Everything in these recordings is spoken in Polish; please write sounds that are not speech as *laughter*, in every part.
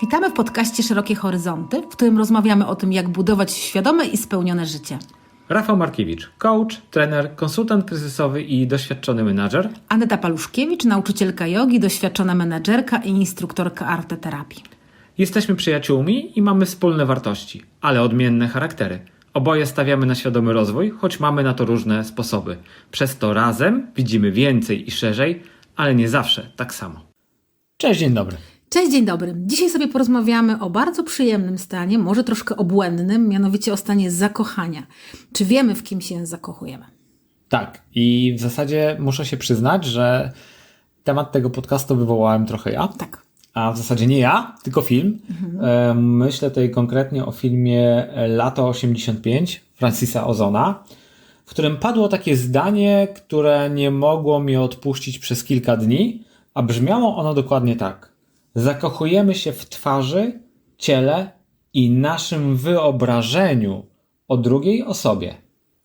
Witamy w podcaście Szerokie Horyzonty, w którym rozmawiamy o tym, jak budować świadome i spełnione życie. Rafał Markiewicz, coach, trener, konsultant kryzysowy i doświadczony menadżer. Aneta Paluszkiewicz, nauczycielka jogi, doświadczona menedżerka i instruktorka arteterapii. Jesteśmy przyjaciółmi i mamy wspólne wartości, ale odmienne charaktery. Oboje stawiamy na świadomy rozwój, choć mamy na to różne sposoby. Przez to razem widzimy więcej i szerzej, ale nie zawsze tak samo. Cześć, dzień dobry. Cześć, dzień dobry. Dzisiaj sobie porozmawiamy o bardzo przyjemnym stanie, może troszkę obłędnym, mianowicie o stanie zakochania. Czy wiemy, w kim się zakochujemy? Tak, i w zasadzie muszę się przyznać, że temat tego podcastu wywołałem trochę ja. Tak. A w zasadzie nie ja, tylko film. E, Myślę tutaj konkretnie o filmie Lato 85 Francisa Ozona, w którym padło takie zdanie, które nie mogło mnie odpuścić przez kilka dni, a brzmiało ono dokładnie tak. Zakochujemy się w twarzy, ciele i naszym wyobrażeniu o drugiej osobie.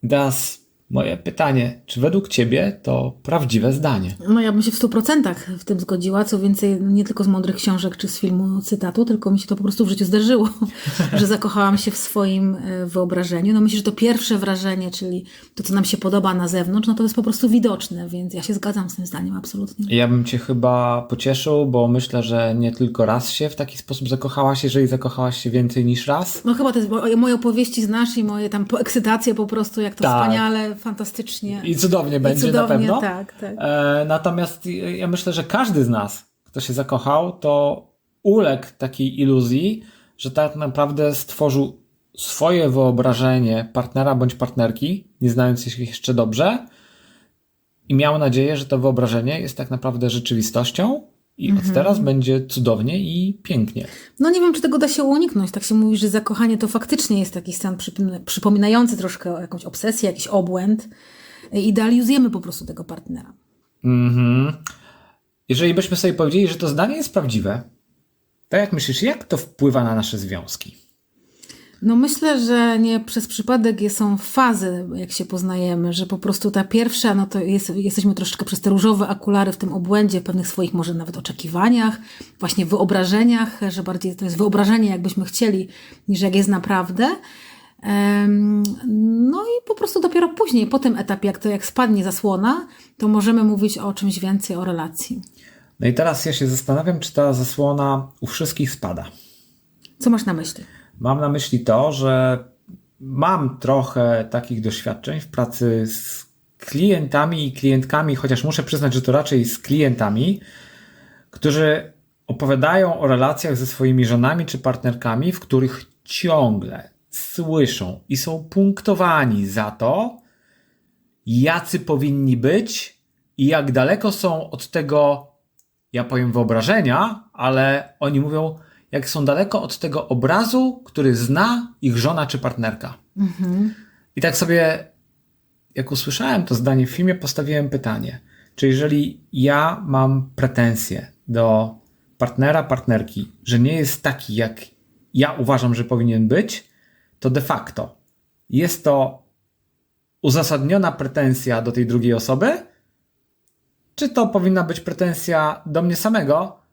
Das moje pytanie, czy według Ciebie to prawdziwe zdanie? No ja bym się w 100% w tym zgodziła, co więcej, nie tylko z mądrych książek czy z filmu cytatu, tylko mi się to po prostu w życiu zdarzyło, *laughs* że zakochałam się w swoim e, wyobrażeniu. No myślę, że to pierwsze wrażenie, czyli to, co nam się podoba na zewnątrz, no to jest po prostu widoczne, więc ja się zgadzam z tym zdaniem absolutnie. Ja bym Cię chyba pocieszył, bo myślę, że nie tylko raz się w taki sposób zakochałaś, jeżeli zakochałaś się więcej niż raz. No chyba to jest, moje opowieści znasz i moje tam poekscytacje po prostu, jak to Tak. wspaniale, fantastycznie. I cudownie będzie cudownie, na pewno. tak, tak. E, natomiast ja myślę, że każdy z nas, kto się zakochał, to uległ takiej iluzji, że tak naprawdę stworzył swoje wyobrażenie partnera bądź partnerki, nie znając ich jeszcze dobrze, i miał nadzieję, że to wyobrażenie jest tak naprawdę rzeczywistością i Mhm. od teraz będzie cudownie i pięknie. No nie wiem, czy tego da się uniknąć. Tak się mówi, że zakochanie to faktycznie jest taki stan przypomina- przypominający troszkę jakąś obsesję, jakiś obłęd. Idealizujemy po prostu tego partnera. Mhm. Jeżeli byśmy sobie powiedzieli, że to zdanie jest prawdziwe, to jak myślisz, jak to wpływa na nasze związki? No myślę, że nie przez przypadek są fazy, jak się poznajemy, że po prostu ta pierwsza, no to jest, jesteśmy troszeczkę przez te różowe okulary w tym obłędzie, w pewnych swoich może nawet oczekiwaniach, właśnie wyobrażeniach, że bardziej to jest wyobrażenie, jakbyśmy chcieli, niż jak jest naprawdę. No i po prostu dopiero później, po tym etapie, jak to jak spadnie zasłona, to możemy mówić o czymś więcej, o relacji. No i teraz ja się zastanawiam, czy ta zasłona u wszystkich spada. Co masz na myśli? Mam na myśli to, że mam trochę takich doświadczeń w pracy z klientami i klientkami, chociaż muszę przyznać, że to raczej z klientami, którzy opowiadają o relacjach ze swoimi żonami czy partnerkami, w których ciągle słyszą i są punktowani za to, jacy powinni być i jak daleko są od tego, ja powiem wyobrażenia, ale oni mówią, jak są daleko od tego obrazu, który zna ich żona czy partnerka. I tak sobie, jak usłyszałem to zdanie w filmie, postawiłem pytanie, czy jeżeli ja mam pretensje do partnera, partnerki, że nie jest taki, jak ja uważam, że powinien być, to de facto jest to uzasadniona pretensja do tej drugiej osoby, czy to powinna być pretensja do mnie samego,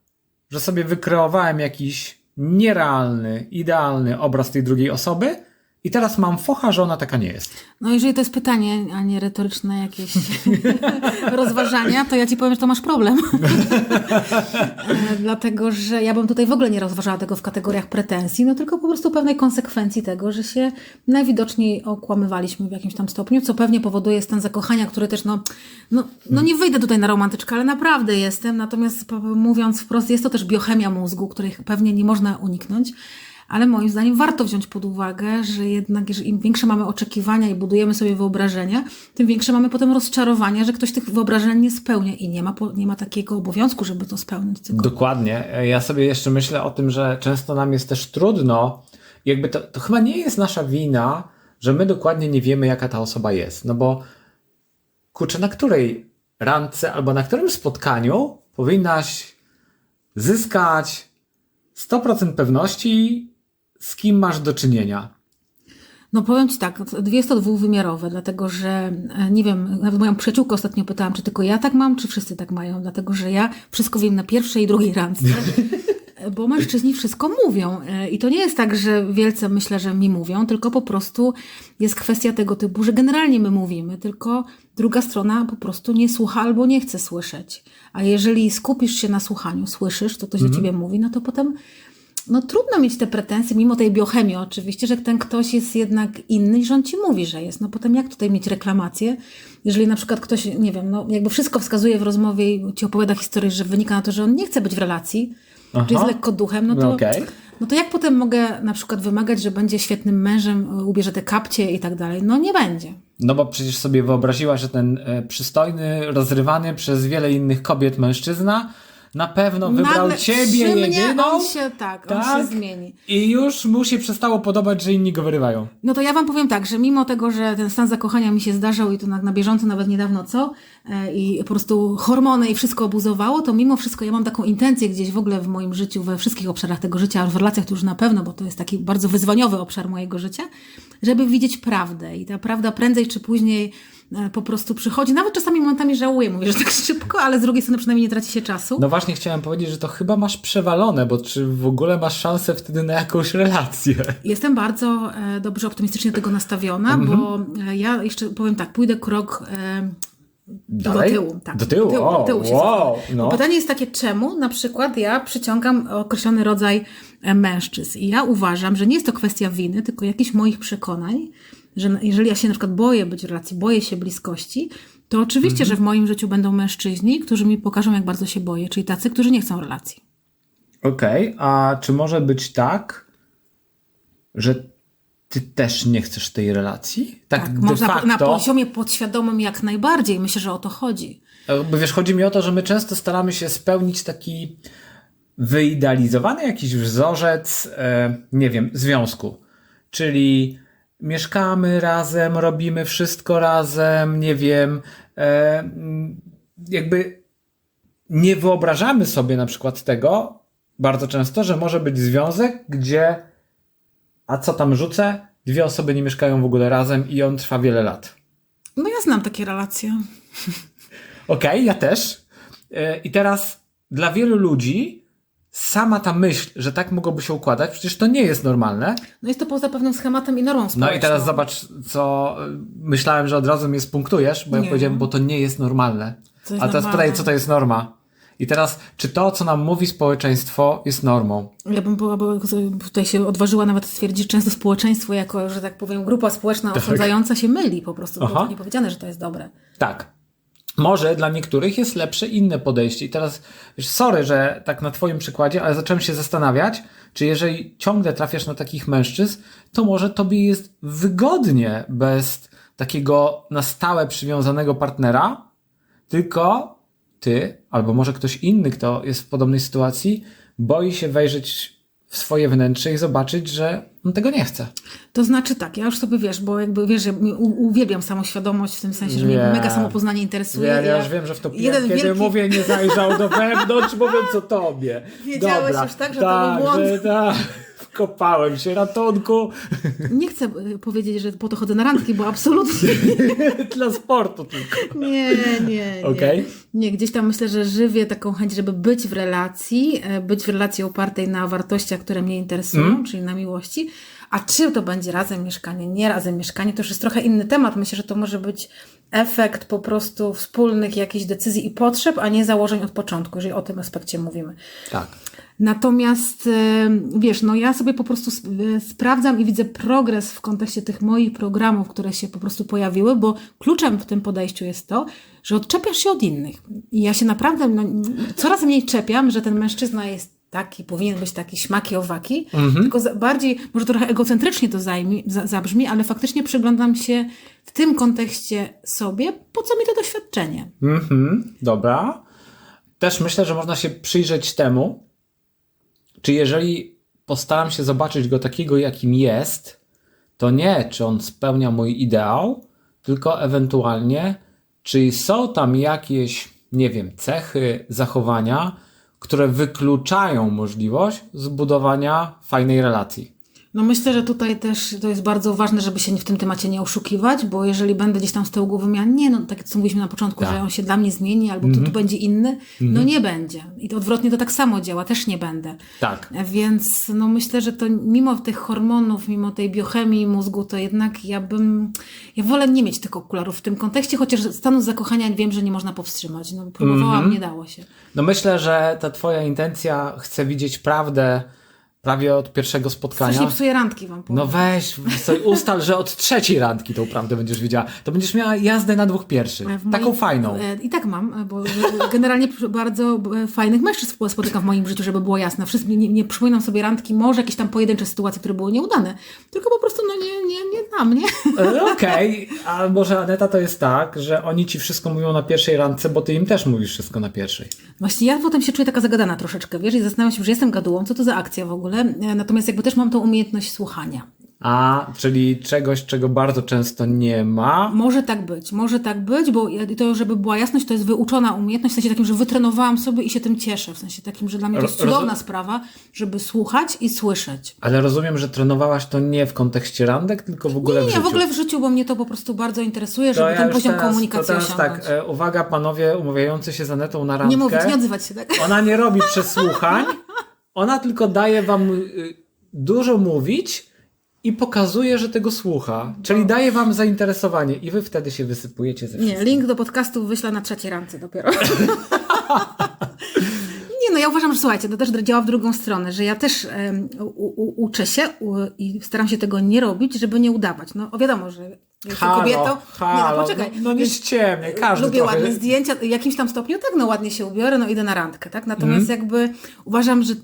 że sobie wykreowałem jakiś nierealny, idealny obraz tej drugiej osoby i teraz mam focha, że ona taka nie jest. No jeżeli to jest pytanie, a nie retoryczne jakieś *laughs* rozważania, to ja ci powiem, że to masz problem. *laughs* Dlatego, że ja bym tutaj w ogóle nie rozważała tego w kategoriach pretensji, no tylko po prostu pewnej konsekwencji tego, że się najwidoczniej okłamywaliśmy w jakimś tam stopniu, co pewnie powoduje stan zakochania, który też, no, no, no nie wyjdę tutaj na romantyczkę, ale naprawdę jestem. Natomiast mówiąc wprost, jest to też biochemia mózgu, której pewnie nie można uniknąć. Ale moim zdaniem warto wziąć pod uwagę, że jednak jeżeli im większe mamy oczekiwania i budujemy sobie wyobrażenia, tym większe mamy potem rozczarowania, że ktoś tych wyobrażeń nie spełnia i nie ma, nie ma takiego obowiązku, żeby to spełnić. Tylko... Dokładnie. Ja sobie jeszcze myślę o tym, że często nam jest też trudno, jakby to, to chyba nie jest nasza wina, że my dokładnie nie wiemy, jaka ta osoba jest. No bo kurczę, na której randce albo na którym spotkaniu powinnaś zyskać 100% pewności, z kim masz do czynienia. No powiem Ci tak, jest to dwuwymiarowe, dlatego że e, nie wiem, nawet moją przyjaciółkę ostatnio pytałam, czy tylko ja tak mam, czy wszyscy tak mają, dlatego że ja wszystko wiem na pierwszej i drugiej randce. bo mężczyźni wszystko mówią. E, I to nie jest tak, że wielce myślę, że mi mówią, tylko po prostu jest kwestia tego typu, że generalnie my mówimy, tylko druga strona po prostu nie słucha albo nie chce słyszeć. A jeżeli skupisz się na słuchaniu, słyszysz, to ktoś do ciebie mówi, no to potem no trudno mieć te pretensje, mimo tej biochemii oczywiście, że ten ktoś jest jednak inny niż on ci mówi, że jest. No potem jak tutaj mieć reklamację, jeżeli na przykład ktoś, nie wiem, no jakby wszystko wskazuje w rozmowie i ci opowiada historię, że wynika na to, że on nie chce być w relacji, Aha. czy jest lekko duchem, no to, Okej. no to jak potem mogę na przykład wymagać, że będzie świetnym mężem, ubierze te kapcie i tak dalej? No nie będzie. No bo przecież sobie wyobraziła, że ten e, przystojny, rozrywany przez wiele innych kobiet mężczyzna na pewno wybrał Nagle ciebie przy mnie jedyną. on się, tak, on tak? się zmieni. I już mu się przestało podobać, że inni go wyrywają. No to ja wam powiem tak, że mimo tego, że ten stan zakochania mi się zdarzał i to na, na bieżąco, nawet niedawno co, e, i po prostu hormony i wszystko obuzowało, to mimo wszystko ja mam taką intencję gdzieś w ogóle w moim życiu, we wszystkich obszarach tego życia, a w relacjach to już na pewno, bo to jest taki bardzo wyzwaniowy obszar mojego życia, żeby widzieć prawdę. I ta prawda prędzej czy później po prostu przychodzi. Nawet czasami momentami żałuję, mówię, że tak *laughs* szybko, ale z drugiej strony przynajmniej nie traci się czasu. No właśnie chciałem powiedzieć, że to chyba masz przewalone, bo czy w ogóle masz szansę wtedy na jakąś relację? Jestem bardzo e, dobrze optymistycznie do tego nastawiona, bo e, ja jeszcze powiem tak, pójdę krok e, Dalej? do tyłu. Tak, Do tyłu, o, do tyłu się wow, no. Pytanie jest takie, czemu na przykład ja przyciągam określony rodzaj e, mężczyzn. I ja uważam, że nie jest to kwestia winy, tylko jakichś moich przekonań, że jeżeli ja się na przykład boję być w relacji, boję się bliskości, to oczywiście, Mhm. że w moim życiu będą mężczyźni, którzy mi pokażą, jak bardzo się boję, czyli tacy, którzy nie chcą relacji. Okej, a czy może być tak, że ty też nie chcesz tej relacji? Tak, Tak, można facto. na poziomie podświadomym jak najbardziej. Myślę, że o to chodzi. Bo wiesz, chodzi mi o to, że my często staramy się spełnić taki wyidealizowany jakiś wzorzec, e, nie wiem, związku. Czyli mieszkamy razem, robimy wszystko razem, nie wiem, e, jakby nie wyobrażamy sobie na przykład tego bardzo często, że może być związek, gdzie a co tam rzucę? Dwie osoby nie mieszkają w ogóle razem i on trwa wiele lat. No ja znam takie relacje. Okej, ja też. E, I teraz dla wielu ludzi sama ta myśl, że tak mogłoby się układać, przecież to nie jest normalne. No jest to poza pewnym schematem i normą społeczną. No i teraz zobacz, co e, myślałem, że od razu mnie spunktujesz, bo ja Nie. powiedziałem, bo to nie jest normalne. Jest A teraz normalne? pytaj, co to jest norma. I teraz, czy to, co nam mówi społeczeństwo, jest normą? Ja bym była, bo tutaj się odważyła nawet stwierdzić, że często społeczeństwo jako, że tak powiem, grupa społeczna osądzająca się myli po prostu. Aha. to nie powiedziane, że to jest dobre. Tak. Może dla niektórych jest lepsze inne podejście. I teraz, wiesz, sorry, że tak na Twoim przykładzie, ale zacząłem się zastanawiać, czy jeżeli ciągle trafiasz na takich mężczyzn, to może Tobie jest wygodnie bez takiego na stałe przywiązanego partnera, tylko Ty, albo może ktoś inny, kto jest w podobnej sytuacji, boi się wejrzeć w swoje wnętrze i zobaczyć, że on tego nie chce. To znaczy tak, ja już sobie wiesz, bo jakby wiesz, u- uwielbiam samoświadomość w tym sensie, że mnie mega samopoznanie interesuje. Ja, ja już wiem, że w to piję, kiedy wielki- mówię, nie zajrzał do wewnątrz, *laughs* mówiąc o tobie. Wiedziałeś Dobra. już, tak, że to tak, był błąd? Że, tak, wkopałem się, ratunku Nie chcę y, powiedzieć, że po to chodzę na randki, bo absolutnie *laughs* dla sportu tylko. nie, nie, nie. Okej. Nie, gdzieś tam myślę, że żywię taką chęć, żeby być w relacji, e, być w relacji opartej na wartościach, które mnie interesują, Mm. czyli na miłości. A czy to będzie razem mieszkanie, nie razem mieszkanie, to już jest trochę inny temat. Myślę, że to może być efekt po prostu wspólnych jakichś decyzji i potrzeb, a nie założeń od początku, jeżeli o tym aspekcie mówimy. Tak. Natomiast e, wiesz, no ja sobie po prostu sp- e, sprawdzam i widzę progres w kontekście tych moich programów, które się po prostu pojawiły, bo kluczem w tym podejściu jest to, że odczepiasz się od innych. I ja się naprawdę no, coraz mniej czepiam, że ten mężczyzna jest taki, powinien być taki śmaki owaki, tylko za, bardziej, może trochę egocentrycznie to zajmie, za, zabrzmi, ale faktycznie przyglądam się w tym kontekście sobie, po co mi to doświadczenie. Mhm, dobra. Też myślę, że można się przyjrzeć temu, czy jeżeli postaram się zobaczyć go takiego, jakim jest, to nie, czy on spełnia mój ideał, tylko ewentualnie, czy są tam jakieś, nie wiem, cechy, zachowania, które wykluczają możliwość zbudowania fajnej relacji. No myślę, że tutaj też to jest bardzo ważne, żeby się w tym temacie nie oszukiwać, bo jeżeli będę gdzieś tam z tyłu głowy miała, nie no, tak jak co mówiliśmy na początku, Tak. że on się dla mnie zmieni, albo tu, tu będzie inny, no nie będzie. I to odwrotnie to tak samo działa, też nie będę. Tak. Więc no myślę, że to mimo tych hormonów, mimo tej biochemii mózgu, to jednak ja bym, ja wolę nie mieć tych okularów w tym kontekście, chociaż stanu zakochania wiem, że nie można powstrzymać. No próbowałam, nie dało się. No myślę, że ta twoja intencja chce widzieć prawdę prawie od pierwszego spotkania. Strasznie psuje randki wam powiem. No weź, ustal, że od trzeciej randki tą prawdę będziesz wiedziała. To będziesz miała jazdę na dwóch pierwszych. Taką fajną. e, I tak mam, e, bo generalnie bardzo e, fajnych mężczyzn spotykam w moim życiu, żeby było jasne. Wszyscy, nie, nie przypominam sobie randki, może jakieś tam pojedyncze sytuacje, które były nieudane, tylko po prostu no nie, nie, nie dla mnie. E, Okej, a może Aneta to jest tak, że oni ci wszystko mówią na pierwszej randce, bo ty im też mówisz wszystko na pierwszej. Właśnie ja potem się czuję taka zagadana troszeczkę, wiesz, i zastanawiam się, że jestem gadułą, co to za akcja w ogóle. E, Natomiast jakby też mam tą umiejętność słuchania. A, czyli czegoś, czego bardzo często nie ma. Może tak być, może tak być, bo to, żeby była jasność, to jest wyuczona umiejętność, w sensie takim, że wytrenowałam sobie i się tym cieszę. W sensie takim, że dla mnie to jest cudowna sprawa, żeby słuchać i słyszeć. Ale rozumiem, że trenowałaś to nie w kontekście randek, tylko w ogóle Nie, w nie, życiu. w ogóle w życiu, bo mnie to po prostu bardzo interesuje, To żeby ja ten poziom teraz, komunikacji to teraz osiągnąć. tak, e, uwaga panowie umawiający się z Anetą na randkę. nie mówić, nie odzywać się, tak? Ona nie robi przesłuchań, *laughs* ona tylko daje wam y, dużo mówić i pokazuje, że tego słucha. Czyli daje wam zainteresowanie i wy wtedy się wysypujecie ze wszystkim. Nie, link do podcastu wyślę na trzeciej randce dopiero. *laughs* Nie, no ja uważam, że słuchajcie, to też działa w drugą stronę, że ja też em, u, u, uczę się u, i staram się tego nie robić, żeby nie udawać. No wiadomo, że jestem Halo, kobietą. nie, halo, no poczekaj. no, no nie ściemnie, każdy Lubię trochę... ładne zdjęcia, w jakimś tam stopniu tak, no ładnie się ubiorę, no idę na randkę, tak? Natomiast Mhm. jakby uważam, że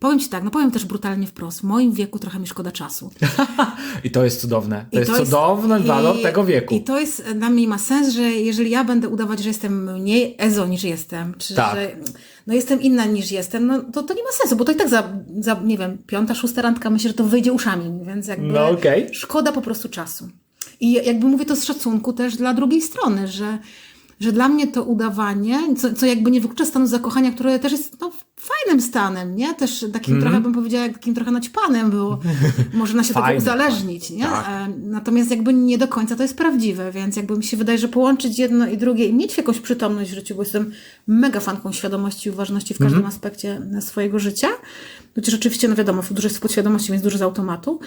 powiem Ci tak, no powiem też brutalnie wprost, w moim wieku trochę mi szkoda czasu. *laughs* I to jest cudowne. To I jest cudowny walor i- tego wieku. I to jest dla mnie ma sens, że jeżeli ja będę udawać, że jestem mniej ezo niż jestem, czy Tak. że no jestem inna niż jestem, no to, to nie ma sensu, bo to i tak za, za, nie wiem, piąta, szósta randka myślę, że to wyjdzie uszami, więc jakby No okej. szkoda po prostu czasu. I jakby mówię to z szacunku też dla drugiej strony, że, że dla mnie to udawanie, co, co jakby nie wyklucza stanu zakochania, które też jest no, fajnym stanem, nie? Też takim Mhm. trochę bym powiedziała, takim trochę naćpanem było. *laughs* Można się tego Fajny, uzależnić, nie? Tak. E, Natomiast jakby nie do końca to jest prawdziwe, więc jakby mi się wydaje, że połączyć jedno i drugie i mieć jakąś przytomność w życiu, bo jestem mega fanką świadomości i uważności w każdym aspekcie swojego życia, chociaż oczywiście, no wiadomo, dużo jest z podświadomości, więc dużo z automatu,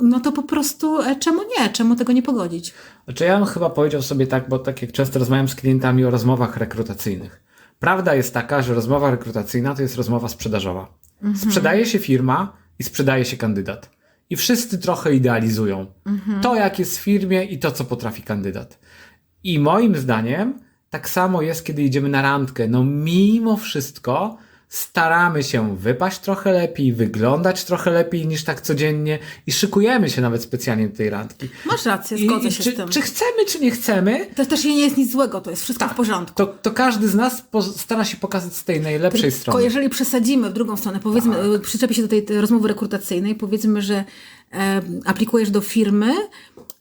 no to po prostu e, czemu nie? Czemu tego nie pogodzić? Znaczy ja bym chyba powiedział sobie tak, bo tak jak często rozmawiam z klientami o rozmowach rekrutacyjnych. Prawda jest taka, że rozmowa rekrutacyjna to jest rozmowa sprzedażowa. Sprzedaje się firma i sprzedaje się kandydat. I wszyscy trochę idealizują to, jak jest w firmie i to, co potrafi kandydat. I moim zdaniem tak samo jest, kiedy idziemy na randkę. No mimo wszystko staramy się wypaść trochę lepiej, wyglądać trochę lepiej niż tak codziennie i szykujemy się nawet specjalnie do tej randki. Masz rację, zgodzę i się czy, z tym. Czy chcemy, czy nie chcemy, To też nie jest nic złego, to jest wszystko w porządku. to, to każdy z nas stara się pokazać z tej najlepszej Tylko strony. jeżeli przesadzimy w drugą stronę, powiedzmy, Tak. przyczepi się do tej, tej rozmowy rekrutacyjnej, powiedzmy, że e, aplikujesz do firmy,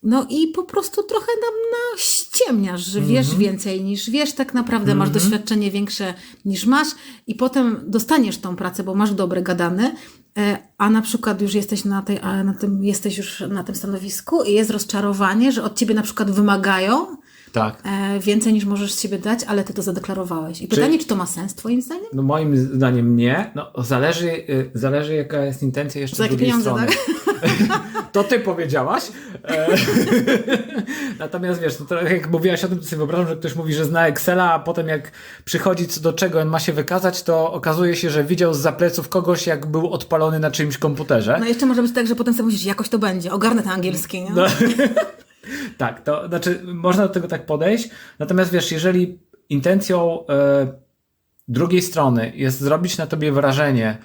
no i po prostu trochę nam ściemniasz, że wiesz Mhm. więcej niż wiesz, tak naprawdę masz doświadczenie większe niż masz i potem dostaniesz tą pracę, bo masz dobre gadane, e, a na przykład już jesteś na, tej, na tym, jesteś już na tym stanowisku i jest rozczarowanie, że od ciebie na przykład wymagają Tak. e, więcej niż możesz z siebie dać, ale ty to zadeklarowałeś. I pytanie, czy to ma sens twoim zdaniem? No moim zdaniem nie. No, zależy, y, zależy jaka jest intencja jeszcze jakie drugiej strony. tak? *laughs* To ty powiedziałaś. E, *laughs* Natomiast wiesz, no to jak mówiłaś o tym, to sobie wyobrażam, że ktoś mówi, że zna Excela, a potem jak przychodzi co do czego on ma się wykazać, to okazuje się, że widział z pleców kogoś, jak był odpalony na czyimś komputerze. No jeszcze może być tak, że potem sobie myślisz, jakoś to będzie, ogarnę ten angielski, nie? No. *laughs* tak, to znaczy można do tego tak podejść. Natomiast wiesz, jeżeli intencją e, drugiej strony jest zrobić na tobie wrażenie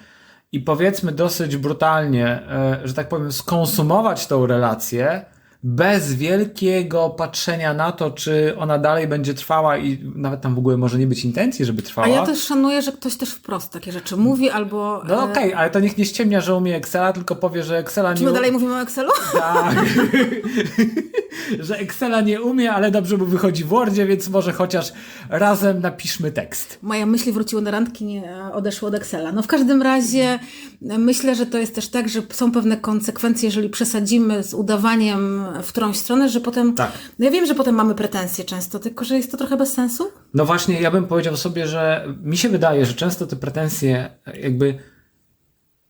i powiedzmy dosyć brutalnie, e, że tak powiem, skonsumować tą relację, bez wielkiego patrzenia na to, czy ona dalej będzie trwała i nawet tam w ogóle może nie być intencji, żeby trwała. A ja też szanuję, że ktoś też wprost takie rzeczy mówi albo... No e, okej, ale to niech nie ściemnia, że umie Excela, tylko powie, że Excela Czy nie my umie. dalej mówimy o Excelu? Tak. *laughs* *laughs* że Excela nie umie, ale dobrze mu wychodzi w Wordzie, więc może chociaż razem napiszmy tekst. Moje myśli wróciły na randki, nie odeszły od Excela. No w każdym razie myślę, że to jest też tak, że są pewne konsekwencje, jeżeli przesadzimy z udawaniem w którąś stronę, że potem... Tak. No ja wiem, że potem mamy pretensje często, tylko że jest to trochę bez sensu. No właśnie, ja bym powiedział sobie, że mi się wydaje, że często te pretensje jakby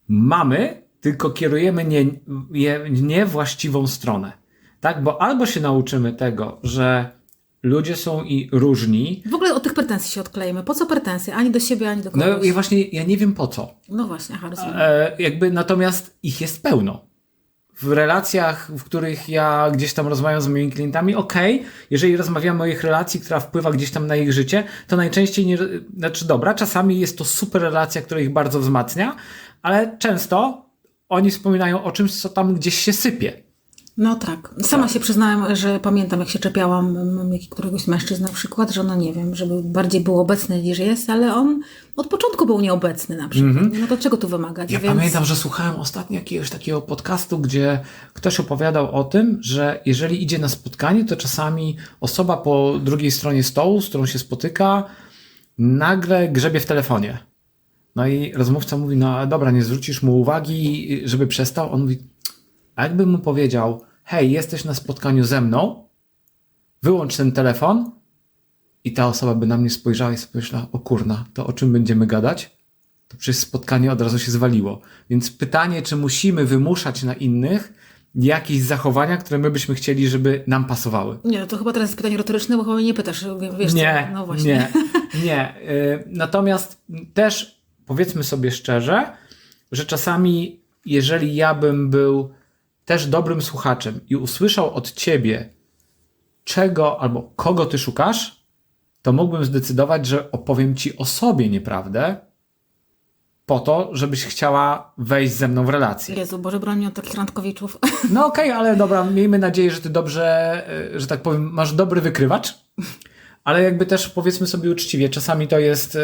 mamy, tylko kierujemy nie, je w niewłaściwą stronę. Tak? Bo albo się nauczymy tego, że ludzie są i różni. W ogóle od tych pretensji się odklejmy. Po co pretensje? Ani do siebie, ani do No kogoś. i właśnie ja nie wiem po co. No właśnie, aha, rozumiem. E, jakby natomiast ich jest pełno. W relacjach, w których ja gdzieś tam rozmawiam z moimi klientami, okej, jeżeli rozmawiamy o ich relacji, która wpływa gdzieś tam na ich życie, to najczęściej nie, znaczy dobra, czasami jest to super relacja, która ich bardzo wzmacnia, ale często oni wspominają o czymś, co tam gdzieś się sypie. No tak. Sama się przyznałem, że pamiętam, jak się czepiałam mm, któregoś mężczyzny na przykład, że no nie wiem, żeby bardziej był obecny niż jest, ale on od początku był nieobecny na przykład. No to czego tu wymagać? Ja Więc... pamiętam, że słuchałem ostatnio jakiegoś takiego podcastu, gdzie ktoś opowiadał o tym, że jeżeli idzie na spotkanie, to czasami osoba po drugiej stronie stołu, z którą się spotyka, nagle grzebie w telefonie. No i rozmówca mówi, no dobra, nie zwrócisz mu uwagi, żeby przestał. On mówi, a jakbym mu powiedział, hej, jesteś na spotkaniu ze mną, wyłącz ten telefon i ta osoba by na mnie spojrzała i pomyślała, o kurna, to o czym będziemy gadać? to przecież spotkanie od razu się zwaliło. Więc pytanie, czy musimy wymuszać na innych jakieś zachowania, które my byśmy chcieli, żeby nam pasowały. Nie, no to chyba teraz jest pytanie retoryczne, bo chyba mnie nie pytasz, wiesz nie, co? No właśnie. nie, nie. Natomiast też powiedzmy sobie szczerze, że czasami, jeżeli ja bym był też dobrym słuchaczem i usłyszał od ciebie, czego albo kogo ty szukasz, to mógłbym zdecydować, że opowiem ci o sobie nieprawdę, po to, żebyś chciała wejść ze mną w relację. Jezu, Boże, broń mnie od takich randkowiczów. *laughs* No okej, ale dobra, miejmy nadzieję, że ty dobrze, y, że tak powiem, masz dobry wykrywacz, ale jakby też powiedzmy sobie uczciwie, czasami to jest y,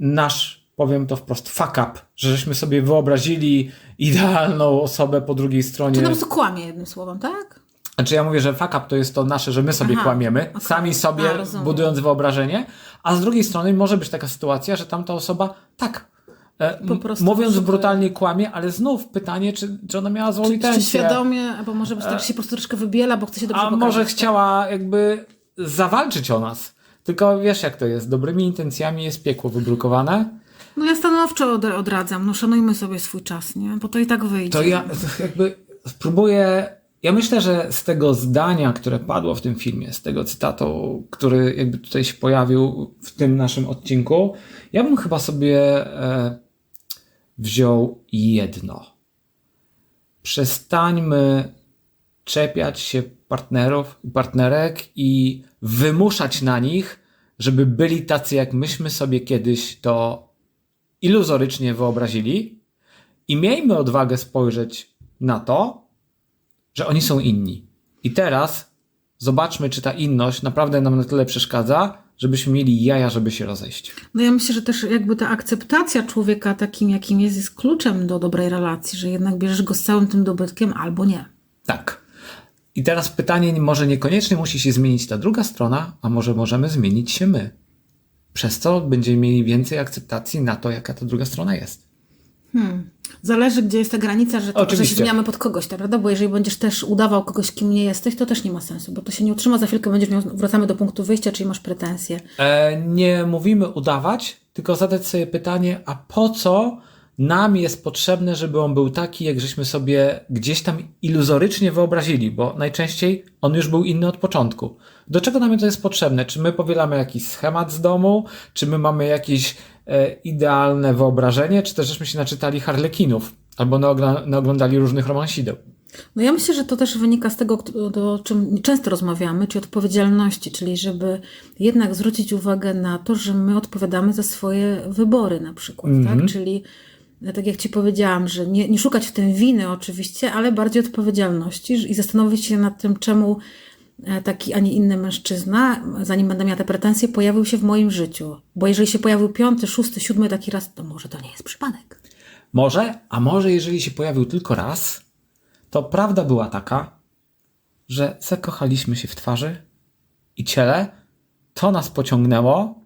nasz, powiem to wprost, fuck up, że żeśmy sobie wyobrazili idealną osobę po drugiej stronie. Czy po prostu kłamie jednym słowem, tak? Znaczy ja mówię, że fuck up to jest to nasze, że my sobie Aha, kłamiemy, okej. sami sobie A, budując wyobrażenie, a z drugiej strony może być taka sytuacja, że tamta osoba tak, e, Po prostu mówiąc szuka- brutalnie kłamie, ale znów pytanie, czy, czy ona miała złą Czy, intencję. czy świadomie, albo może być tak, że się po prostu troszkę wybiela, bo chce się dobrze A pokazać. może chciała jakby zawalczyć o nas. Tylko wiesz jak to jest, dobrymi intencjami jest piekło wybrukowane. No ja stanowczo od, odradzam, no szanujmy sobie swój czas, nie? Bo to i tak wyjdzie. To ja jakby spróbuję. Ja myślę, że z tego zdania, które padło w tym filmie, z tego cytatu, który jakby tutaj się pojawił w tym naszym odcinku, ja bym chyba sobie e, wziął jedno. Przestańmy czepiać się partnerów i partnerek i wymuszać na nich, żeby byli tacy, jak myśmy sobie kiedyś to iluzorycznie wyobrazili. I miejmy odwagę spojrzeć na to, że oni są inni. I teraz zobaczmy, czy ta inność naprawdę nam na tyle przeszkadza, żebyśmy mieli jaja, żeby się rozejść. No ja myślę, że też jakby ta akceptacja człowieka takim, jakim jest, jest kluczem do dobrej relacji, że jednak bierzesz go z całym tym dobytkiem albo nie. Tak. I teraz pytanie, może niekoniecznie musi się zmienić ta druga strona, a może możemy zmienić się my. Przez co będziemy mieli więcej akceptacji na to, jaka ta druga strona jest. Zależy, gdzie jest ta granica, że, to, że się zmieniamy pod kogoś, tak, prawda? Bo jeżeli będziesz też udawał kogoś, kim nie jesteś, to też nie ma sensu, bo to się nie utrzyma, za chwilkę będziesz miał, wracamy do punktu wyjścia, czyli masz pretensje. E, nie mówimy udawać, tylko zadać sobie pytanie, a po co nam jest potrzebne, żeby on był taki, jak żeśmy sobie gdzieś tam iluzorycznie wyobrazili, bo najczęściej on już był inny od początku. Do czego nam to jest potrzebne? Czy my powielamy jakiś schemat z domu, czy my mamy jakieś e, idealne wyobrażenie, czy też żeśmy się naczytali harlekinów, albo naogla- naoglądali różnych romansideł. No ja myślę, że to też wynika z tego, o- czym często rozmawiamy, czyli odpowiedzialności, czyli żeby jednak zwrócić uwagę na to, że my odpowiadamy za swoje wybory na przykład, tak? Czyli tak jak Ci powiedziałam, że nie, nie szukać w tym winy oczywiście, ale bardziej odpowiedzialności i zastanowić się nad tym, czemu e, taki, a nie inny mężczyzna, zanim będę miała te pretensje, pojawił się w moim życiu. Bo jeżeli się pojawił piąty, szósty, siódmy taki raz, to może to nie jest przypadek. Może, a może jeżeli się pojawił tylko raz, to prawda była taka, że zakochaliśmy się w twarzy i ciele, to nas pociągnęło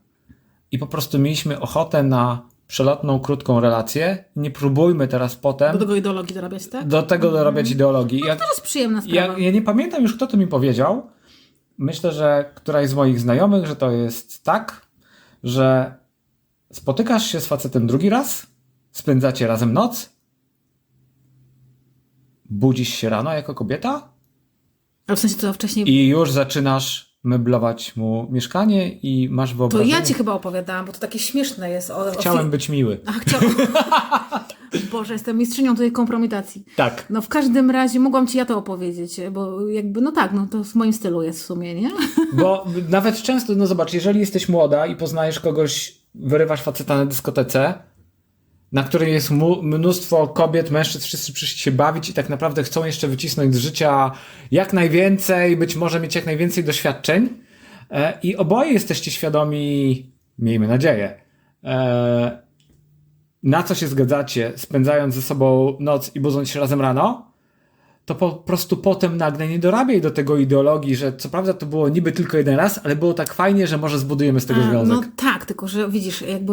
i po prostu mieliśmy ochotę na przelotną, krótką relację. Nie próbujmy teraz potem Do tego ideologii dorabiać, tak? do tego dorabiać ideologii. Jak, To jest przyjemna sprawa. ja, ja nie pamiętam już, kto to mi powiedział. Myślę, że któraś z moich znajomych, że to jest tak, że spotykasz się z facetem drugi raz, spędzacie razem noc, budzisz się rano jako kobieta Ale w sensie to wcześniej... i już zaczynasz meblować mu mieszkanie i masz To wyobrażenie. ja Ci chyba opowiadałam, bo to takie śmieszne jest. O, o Chciałem fi- być miły. Ach, chciałam. *laughs* Boże, jestem mistrzynią tutaj kompromitacji. Tak. No w każdym razie mogłam Ci ja to opowiedzieć, bo jakby, no tak, no to w moim stylu jest w sumie, nie? Bo nawet często, no zobacz, jeżeli jesteś młoda i poznajesz kogoś, wyrywasz faceta na dyskotece, na której jest mnóstwo kobiet, mężczyzn, wszyscy przyszli się bawić i tak naprawdę chcą jeszcze wycisnąć z życia jak najwięcej, być może mieć jak najwięcej doświadczeń. E, I oboje jesteście świadomi, miejmy nadzieję, e, na co się zgadzacie, spędzając ze sobą noc i budząc się razem rano, to po prostu potem nagle nie dorabiaj do tego ideologii, że co prawda to było niby tylko jeden raz, ale było tak fajnie, że może zbudujemy z tego A, związek. No tak, tylko że widzisz, jakby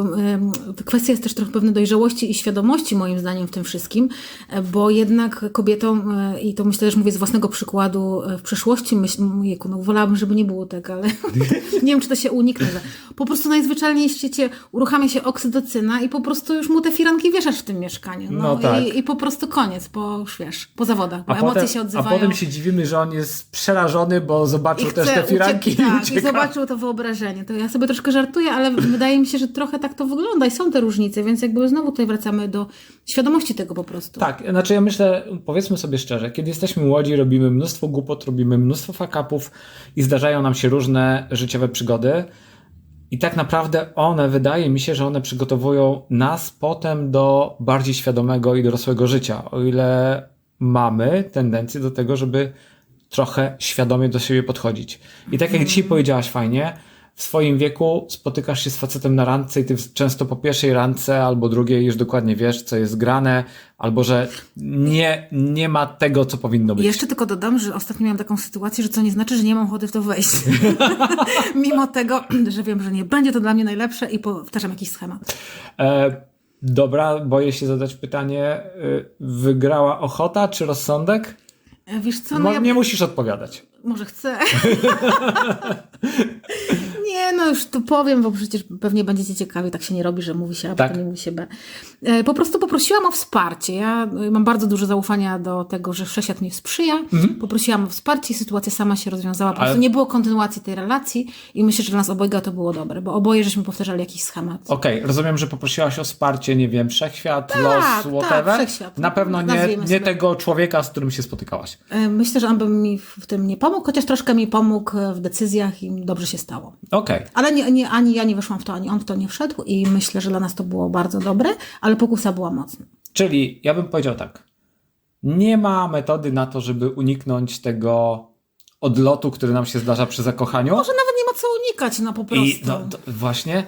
kwestia jest też trochę pewnej dojrzałości i świadomości moim zdaniem w tym wszystkim, e, bo jednak kobietom, e, i to myślę, że mówię z własnego przykładu, e, w przeszłości myśl, jejku, no wolałabym, żeby nie było tak, ale *laughs* nie wiem, czy to się uniknę. Po prostu najzwyczajniej w świecie uruchamia się oksydocyna i po prostu już mu te firanki wieszasz w tym mieszkaniu. No, No tak. i, i po prostu koniec, już wiesz, po zawodach, bo A emocje potem, się a odzywają. potem się dziwimy, że on jest przerażony, bo zobaczył też te firanki tak, i i zobaczył to wyobrażenie. To ja sobie troszkę żartuję, ale wydaje mi się, że trochę tak to wygląda i są te różnice, więc jakby znowu tutaj wracamy do świadomości tego po prostu. Tak, znaczy ja myślę, powiedzmy sobie szczerze, kiedy jesteśmy młodzi, robimy mnóstwo głupot, robimy mnóstwo fakapów i zdarzają nam się różne życiowe przygody. I tak naprawdę one, wydaje mi się, że one przygotowują nas potem do bardziej świadomego i dorosłego życia. O ile mamy tendencję do tego, żeby trochę świadomie do siebie podchodzić. I tak jak dzisiaj powiedziałaś fajnie, w swoim wieku spotykasz się z facetem na randce i ty często po pierwszej randce albo drugiej już dokładnie wiesz, co jest grane, albo że nie, nie ma tego, co powinno być. jeszcze tylko dodam, że ostatnio miałam taką sytuację, że co nie znaczy, że nie mam ochoty w to wejść. *laughs* Mimo tego, że wiem, że nie będzie to dla mnie najlepsze i powtarzam jakiś schemat. E, dobra, boję się zadać pytanie. e, Wygrała ochota czy rozsądek? E, Wiesz co, no Mo- ja Nie musisz odpowiadać. Może chcę. *laughs* nie, no już tu powiem, bo przecież pewnie będziecie ciekawi, tak się nie robi, że mówi się A, Tak. potem nie mówi się B. E, Po prostu poprosiłam o wsparcie. Ja e, mam bardzo dużo zaufania do tego, że wszechświat mi sprzyja. Poprosiłam o wsparcie i sytuacja sama się rozwiązała. Po prostu Ale- nie było kontynuacji tej relacji i myślę, że dla nas obojga to było dobre, bo oboje żeśmy powtarzali jakiś schemat. Okej, rozumiem, że poprosiłaś o wsparcie, nie wiem, wszechświat, Tak, los, tak, whatever. wszechświat. Na pewno nie, nie tego człowieka, z którym się spotykałaś. E, Myślę, że on by mi w tym nie pomógł, chociaż troszkę mi pomógł w decyzjach i dobrze się stało. Okej. Ale nie, nie, ani ja nie weszłam w to, ani on w to nie wszedł i myślę, że dla nas to było bardzo dobre, ale pokusa była mocna. Czyli ja bym powiedział tak. Nie ma metody na to, żeby uniknąć tego odlotu, który nam się zdarza przy zakochaniu. Może nawet nie ma co unikać, no po prostu. I no, właśnie,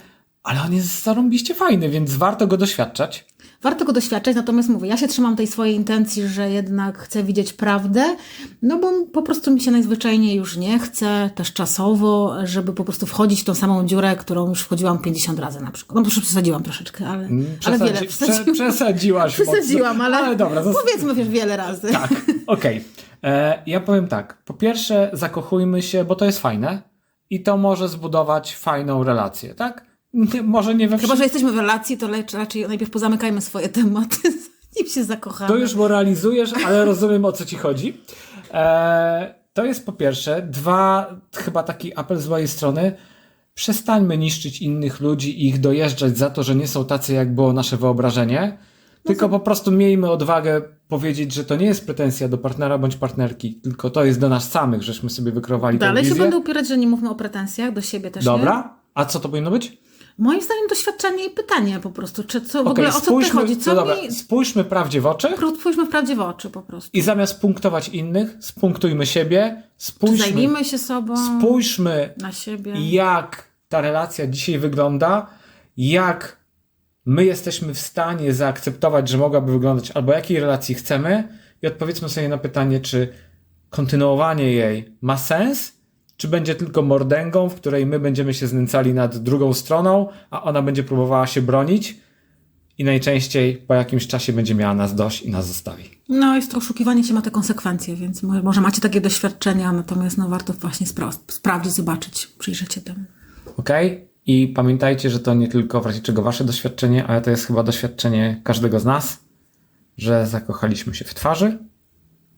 ale on jest zarąbiście fajny, więc warto go doświadczać. Warto go doświadczać, natomiast mówię, ja się trzymam tej swojej intencji, że jednak chcę widzieć prawdę, no bo po prostu mi się najzwyczajniej już nie chce, też czasowo, żeby po prostu wchodzić w tą samą dziurę, którą już wchodziłam 50 razy na przykład. No bo przesadziłam troszeczkę, ale, ale wiele Przesadzi- przesadziłam. prze- Przesadziłaś. Przesadziłam, ale, ale dobra, zas- powiedzmy wiesz, wiele razy. Tak, okej. E, Ja powiem tak. Po pierwsze, zakochujmy się, bo to jest fajne i to może zbudować fajną relację, tak? Nie, może nie we Chyba, że jesteśmy w relacji, to lecz- raczej najpierw pozamykajmy swoje *laughs* tematy, zanim się zakochamy. To już moralizujesz, ale rozumiem o co ci chodzi. E, to jest po pierwsze. Dwa, chyba taki apel z mojej strony. Przestańmy niszczyć innych ludzi i ich dojeżdżać za to, że nie są tacy, jak było nasze wyobrażenie. Tylko po prostu miejmy odwagę powiedzieć, że to nie jest pretensja do partnera bądź partnerki, tylko to jest do nas samych, żeśmy sobie wykreowali tę Dalej się będę upierać, że nie mówmy o pretensjach do siebie też, nie? Dobra. A co to powinno być? Moim zdaniem doświadczenie i pytanie po prostu, czy co, w Okej, ogóle o co ty spójrzmy- chodzi, no co dobra, mi... Spójrzmy prawdzie w oczy Spójrzmy wprawdzie w oczy po prostu. i zamiast punktować innych, spunktujmy siebie, Czy spójrzmy, zajmijmy się sobą, spójrzmy na siebie. jak ta relacja dzisiaj wygląda, jak my jesteśmy w stanie zaakceptować, że mogłaby wyglądać, albo jakiej relacji chcemy i odpowiedzmy sobie na pytanie, czy kontynuowanie jej ma sens, czy będzie tylko mordęgą, w której my będziemy się znęcali nad drugą stroną, a ona będzie próbowała się bronić i najczęściej po jakimś czasie będzie miała nas dość i nas zostawi. No, jest to oszukiwanie się ma te konsekwencje, więc może, macie takie doświadczenia, natomiast no, warto właśnie spra- sprawdzić, zobaczyć, przyjrzeć się temu. Ok? I pamiętajcie, że to nie tylko w razie czego wasze doświadczenie, ale to jest chyba doświadczenie każdego z nas, że zakochaliśmy się w twarzy,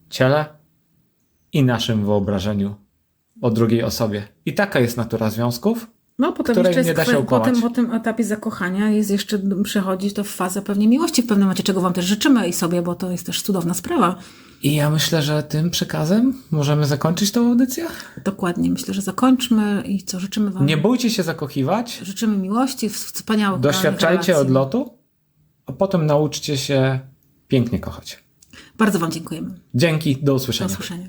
ciele i naszym wyobrażeniu o drugiej osobie. I taka jest natura związków. No, potem Której jeszcze jest nie da się kwe- po, ukłamać. tym, po tym etapie zakochania jest jeszcze przechodzić to w fazę pewnie miłości w pewnym momencie, czego wam też życzymy i sobie, bo to jest też cudowna sprawa. I ja myślę, że tym przekazem możemy zakończyć tą audycję. Dokładnie, myślę, że zakończmy i co, życzymy wam, Nie bójcie się zakochiwać, życzymy miłości, wspaniałych doświadczajcie odlotu, a potem nauczcie się pięknie kochać. Bardzo wam dziękujemy. Dzięki, do Do usłyszenia. usłyszenia.